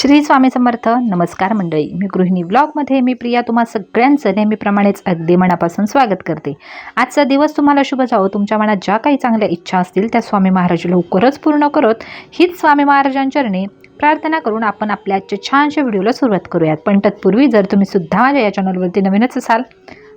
श्री स्वामी समर्थ. नमस्कार मंडळी. मी गृहिणी ब्लॉगमध्ये मी प्रिया. तुम्हा सगळ्यांचं नेहमीप्रमाणेच अगदी मनापासून स्वागत करते. आजचा दिवस तुम्हाला शुभ जावो. तुमच्या मनात ज्या काही चांगल्या इच्छा असतील त्या स्वामी महाराज लवकरच पूर्ण करत. हीच स्वामी महाराजांचरणी प्रार्थना करून आपण आपल्या आजच्या छानशा व्हिडिओला सुरुवात करूयात. पण तत्पूर्वी जर तुम्ही सुद्धा माझ्या या चॅनलवरती नवीनच असाल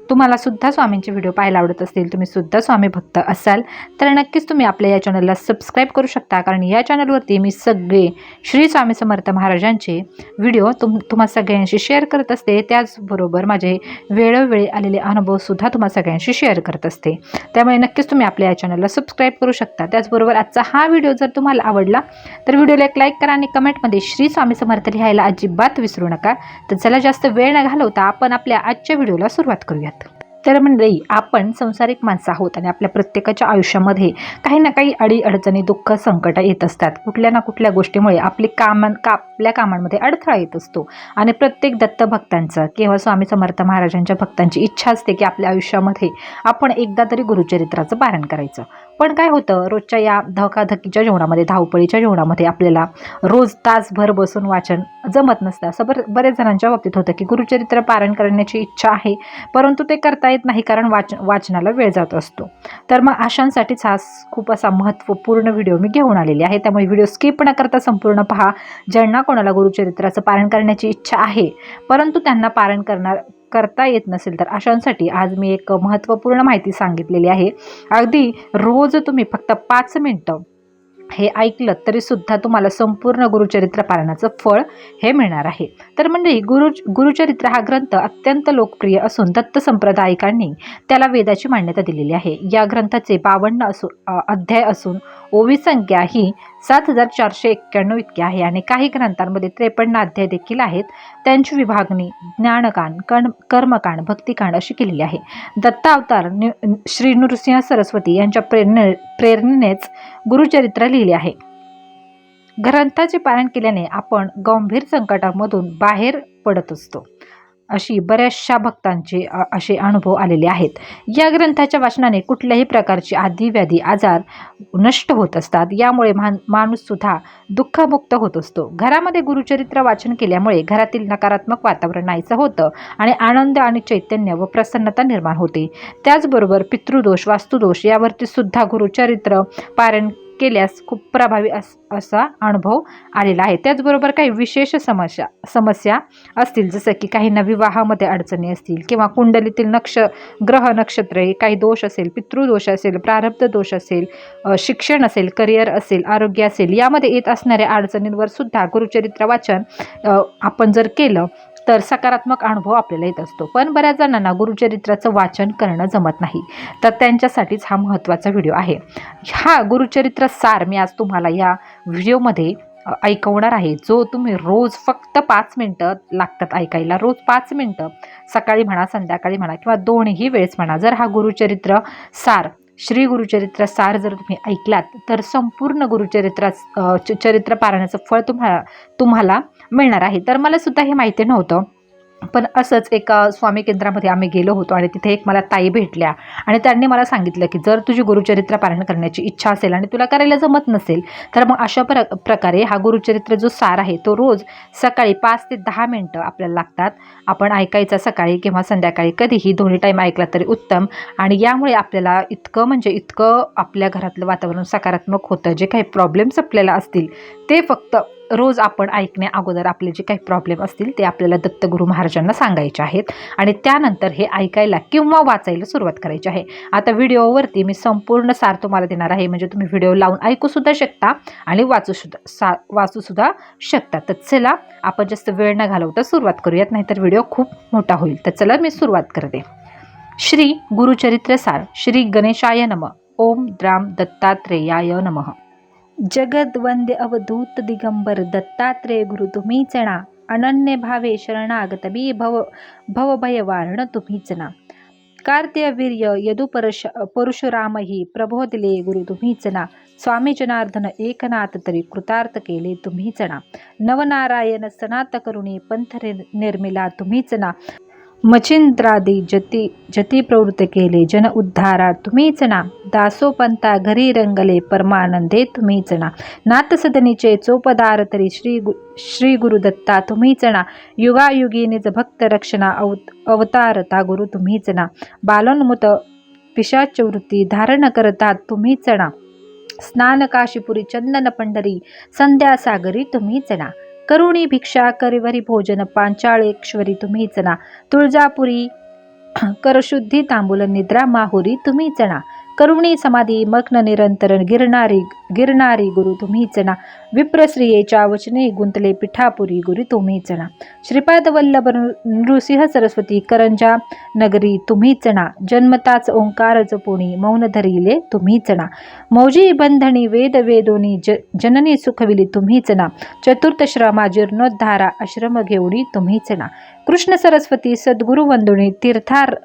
तुम्हाला सुद्धा स्वामींचे व्हिडिओ पाहायला आवडत असतील तुम्ही सुद्धा स्वामी भक्त असाल तर नक्कीच तुम्ही आपल्या या चॅनलला सबस्क्राईब करू शकता. कारण या चॅनलवरती मी सगळे श्री स्वामी समर्थ महाराजांचे व्हिडिओ तुम तुम्हा सगळ्यांशी शेअर करत असते. त्याचबरोबर माझे वेळोवेळी आलेले अनुभवसुद्धा तुम्हा सगळ्यांशी शेअर करत असते. त्यामुळे नक्कीच तुम्ही आपल्या या चॅनलला सबस्क्राईब करू शकता. त्याचबरोबर आजचा हा व्हिडिओ जर तुम्हाला आवडला तर व्हिडिओला एक लाईक करा आणि कमेंटमध्ये श्री स्वामी समर्थ लिहायला अजिबात विसरू नका. तर चला जास्त वेळ न घालवता आपण आपल्या आजच्या व्हिडिओला सुरुवात करूयात. तर मंडळी आपण संसारिक माणसं आहोत आणि आपल्या प्रत्येकाच्या आयुष्यामध्ये काही ना काही अडी अडचणी दुःख संकट येत असतात. कुठल्या ना कुठल्या गोष्टीमुळे आपली कामां का आपल्या कामांमध्ये अडथळा येत असतो. आणि प्रत्येक दत्तभक्तांचं किंवा स्वामी समर्थ महाराजांच्या भक्तांची इच्छा असते की आपल्या आयुष्यामध्ये आपण एकदा तरी गुरुचरित्राचं पारण करायचं. पण काय होतं रोजच्या या धकाधकीच्या जेवणामध्ये धावपळीच्या जेवणामध्ये आपल्याला रोज तासभर बसून वाचन जमत नसतं. असं बर बरेच जणांच्या बाबतीत होतं की गुरुचरित्र पारण करण्याची इच्छा आहे परंतु ते करता येत नाही कारण वाच वाचनाला वेळ जात असतो. तर मग अशांसाठीच हा खूप असा महत्त्वपूर्ण व्हिडिओ मी घेऊन आलेली आहे. त्यामुळे व्हिडिओ स्किप न करता संपूर्ण पहा. ज्यांना कोणाला गुरुचरित्राचं पारण करण्याची इच्छा आहे परंतु त्यांना पारण करणार करता येत नसेल तर अशांसाठी आज मी एक महत्त्वपूर्ण माहिती सांगितलेली आहे. अगदी रोज तुम्ही फक्त पाच मिनटं हे ऐकलं तरी सुद्धा तुम्हाला संपूर्ण गुरुचरित्र पालनाचं फळ हे मिळणार आहे. तर म्हणजे गुरु गुरुचरित्र हा ग्रंथ अत्यंत लोकप्रिय असून दत्त संप्रदायिकांनी त्याला वेदाची मान्यता दिलेली आहे. या ग्रंथाचे बावन्न असू अध्याय असून ओवी संख्या ही सात हजार चारशे एक्क्याण्णव इतकी आहे आणि काही ग्रंथांमध्ये त्रेपन्न अध्याय देखील आहेत. त्यांची विभागणी ज्ञानकांड कण कर्मकांड भक्तिकांड अशी केलेली आहे. दत्तावतार श्री नृसिंह सरस्वती यांच्या प्रेरणे प्रेरणेनेच गुरुचरित्र लिहिले आहे. ग्रंथाचे पालन केल्याने आपण गंभीर संकटामधून बाहेर पडत असतो. अशी बऱ्याचशा भक्तांचे असे अनुभव आलेले आहेत. या ग्रंथाच्या वाचनाने कुठल्याही प्रकारची आधी व्याधी आजार नष्ट होत असतात. यामुळे मान माणूससुद्धा दुःखमुक्त होत असतो. घरामध्ये गुरुचरित्र वाचन केल्यामुळे घरातील नकारात्मक वातावरण नाहीचं होतं आणि आनंद आणि चैतन्य व प्रसन्नता निर्माण होते. त्याचबरोबर पितृदोष वास्तुदोष यावरती सुद्धा गुरुचरित्र पारण केल्यास खूप प्रभावी अस असा अनुभव आलेला आहे. त्याचबरोबर काही विशेष समस्या समस्या असतील जसं की काहींना विवाहामध्ये अडचणी असतील किंवा कुंडलीतील नक्ष ग्रह नक्षत्रे काही दोष असेल पितृदोष असेल प्रारब्ध दोष असेल शिक्षण असेल करिअर असेल आरोग्य असेल यामध्ये येत असणाऱ्या अडचणींवर सुद्धा गुरुचरित्र वाचन आपण जर केलं तर सकारात्मक अनुभव आपल्याला येत असतो. पण बऱ्याच जणांना गुरुचरित्राचं वाचन करणं जमत नाही. तर त्यांच्यासाठीच हा महत्त्वाचा व्हिडिओ आहे. हा गुरुचरित्र सार मी आज तुम्हाला या व्हिडिओमध्ये ऐकवणार आहे. जो तुम्ही रोज फक्त पाच मिनटं लागतात ऐकायला. रोज पाच मिनटं. सकाळी म्हणा संध्याकाळी म्हणा किंवा दोनही वेळेस म्हणा. जर हा गुरुचरित्र सार श्री गुरुचरित्र सार जर तुम्ही ऐकलात तर संपूर्ण गुरुचरित्रा च- चरित्र पारायणाचं फळ तुम्हाला तुम्हाला मिळणार आहे. तर मला सुद्धा हे माहिती नव्हतं. पण असंच एका स्वामी केंद्रामध्ये आम्ही गेलो होतो आणि तिथे एक मला ताई भेटल्या आणि त्यांनी मला सांगितलं की जर तुझी गुरुचरित्र पालन करण्याची इच्छा असेल आणि तुला करायला जमत नसेल तर मग अशा प्र प्रकारे हा गुरुचरित्र जो सार आहे तो रोज सकाळी पाच ते दहा मिनटं आपल्याला लागतात. आपण ऐकायचा सकाळी किंवा संध्याकाळी कधीही दोन्ही टाईम ऐकला तरी उत्तम आणि यामुळे आपल्याला इतकं म्हणजे इतकं आपल्या घरातलं वातावरण सकारात्मक होतं. जे काही प्रॉब्लेम्स आपल्याला असतील ते फक्त रोज आपण ऐकण्या अगोदर आपले जे काही प्रॉब्लेम असतील ते आपल्याला दत्तगुरू महाराजांना सांगायचे आहेत आणि त्यानंतर हे ऐकायला किंवा वाचायला सुरुवात करायची आहे. आता व्हिडिओवरती मी संपूर्ण सार तुम्हाला देणार आहे. म्हणजे तुम्ही व्हिडिओ लावून ऐकूसुद्धा शकता आणि वाचूसुद्धा सा वाचूसुद्धा शकता. तर चला आपण जास्त वेळ न घालवता सुरुवात करूयात नाहीतर व्हिडिओ खूप मोठा होईल. तर चला मी सुरुवात करते. श्री गुरुचरित्र सार श्री गणेशाय नम. ओम द्राम दत्तात्रेयाय नमः. जगद्वंद्य अवधूत दिगंबर दत्तात्रेय गुरु तुम्हीच ना अनन्य भावे शरणागत बी भव भवभयवारण तुम्हीच ना कार्त्यवीर्य यदुपरश परशुरामही प्रबोधले गुरु तुम्हीच ना स्वामी जनार्दन एकनाथ तरी कृतार्थ केले तुम्हीच ना नवनारायण सनात करुणी पंथ निर- निर्मिला तुम्हीच ना मचिंद्रादी जती जती प्रवृत्त केले जन उद्धारा तुम्हीच ना. दासोपंता घरी रंगले परमानंदे तुम्हीच ना. नाथसदनीचे चोपदार तरी श्री गु श्री गुरुदत्ता तुम्हीच ना. युगायुगी निज भक्त रक्षणा अव अवतारता गुरु तुम्हीच ना. बालोन्मुत पिशाच वृत्ती धारण करता तुम्हीच ना. स्नान काशीपुरी चंदन पंढरी संध्यासागरी तुम्हीच ना. करुणी भिक्षा करिवरी भोजन पांचाळेश्वरी तुम्हीच ना तुळजापुरी करशुद्धी तांबूल निद्रा माहुरी तुम्हीच ना करुणी समाधी मग्न निरंतर गिरणारी गिरणारी गुरु तुम्हीच ना विप्रश्रियेच्या वचने गुंतले पिठापुरी गुरु तुम्हीच ना श्रीपाद वल्लभ नृसिंह सरस्वती करंजा नगरी तुम्हीच ना जन्मताच ओंकार पुणी मौन धरिले तुम्हीच ना मौजी बंधनी वेद वेदोनी ज जननी सुखविली तुम्हीच ना चतुर्थ श्रमा जीर्णोद्धारा आश्रम घेवडी तुम्हीच ना कृष्ण सरस्वती सद्गुरु वंदुणी तीर्थार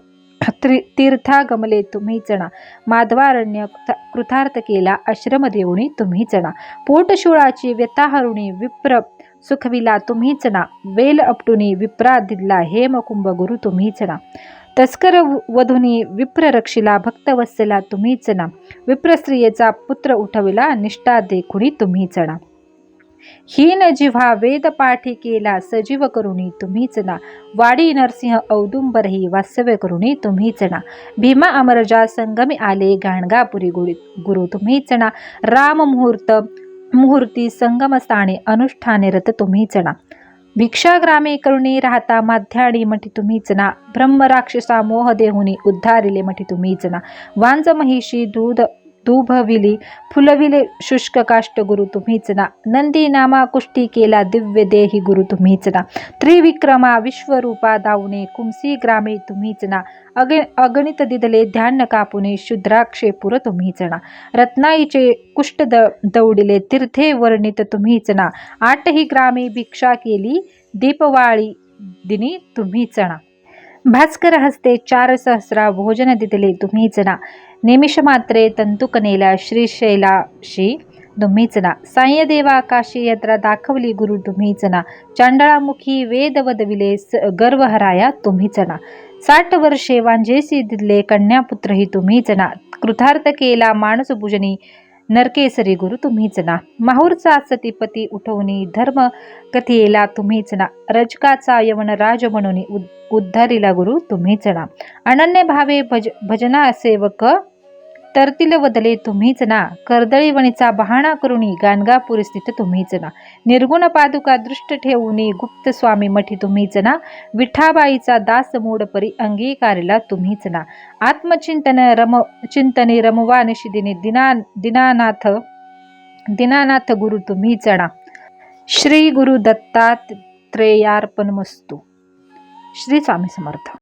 तीर्थागमले तुम्ही चणा. माधवारण्य कृतार्थ केला आश्रम देऊणी तुम्ही चणा. पोटशुळाची व्यताहरुणी विप्र सुखविला तुम्हीच ना वेल अपटुनी विप्रा दिला हेम कुंभ गुरु तुम्ही ना तस्कर वधुनी विप्र रक्षिला भक्तवत्सला तुम्हीच ना विप्रस्त्रियेचा पुत्र उठविला निष्ठा देखुणी तुम्ही चणा. हीन जिव्हा वेद पाठी केला सजीव करुणी तुम्हीच ना. वाडी नरसिंह औदुंबरही वास्तव्य करुणी तुम्हीच ना. भीमा अमरजा संगमी आले गाणगापुरी गुरु गुरु तुम्हीच ना. राम मुहूर्त मुहूर्ती संगमस्थाने अनुष्ठाने रत तुम्हीच ना. भिक्षाग्रामे करुणी राहता माध्याडी मठी तुम्हीच ना. ब्रह्मराक्षसा मोह देहुनी उद्धारिले मठी तुम्हीच ना. वांज महिषी दूध दुभविली फुलविले शुष्क काष्ट गुरु तुम्हीच ना नंदी नामा कुष्टी केला दिव्य देही गुरु तुम्हीच ना त्रिविक्रमा विश्वरूपा दावणे कुमसी ग्रामे तुम्हीच ना अग अगणित दिदले ध्यान कापुने शुद्राक्षे पुर तुम्हीच ना रत्नाईचे कुष्ट द दौडिले तीर्थे वर्णित तुम्हीच ना आठही ग्रामे भिक्षा केली दीपवाळी दिनी तुम्हीच ना भास्कर हस्ते चार सहस्रा भोजन दिदले तुम्हीच ना निमिषमात्रे तंतुकनेला श्रीशैलाशी तुम्हीच ना सायदेवा काशी यात्रा दाखवली गुरु तुम्हीच ना चांडळामुखी वेद वदविले स गर्वहराया तुम्हीच ना साठ वर्षे वांजेसी दिले कन्यापुत्रही तुम्हीच ना कृतार्थ केला माणस पूजनी नरकेसरी गुरु तुम्हीच ना. माहूरचा सतीपती उठवणी धर्म कथियेला तुम्हीच ना. रजकाचा यवन राज म्हणून उद्धारीला गुरु तुम्हीच ना. अनन्य भावे भज भजना सेवक तरतील बदले तुम्हीच ना. कर्दळीवणीचा बहाणा करुणी गाणगापुरी स्थित तुम्हीच ना. निर्गुण पादुका दृष्ट ठेवूनी गुप्त स्वामी मठी तुम्हीच ना. विठाबाईचा दास मूड परी अंगीकारिला तुम्हीच ना. आत्मचिंतन रम चिंतने रमवा निशिदिने दिना दिनानाथ दिनानाथ गुरु तुम्हीच ना. श्री गुरु दत्तात्रेयार्पणमस्तू. श्री स्वामी समर्थ.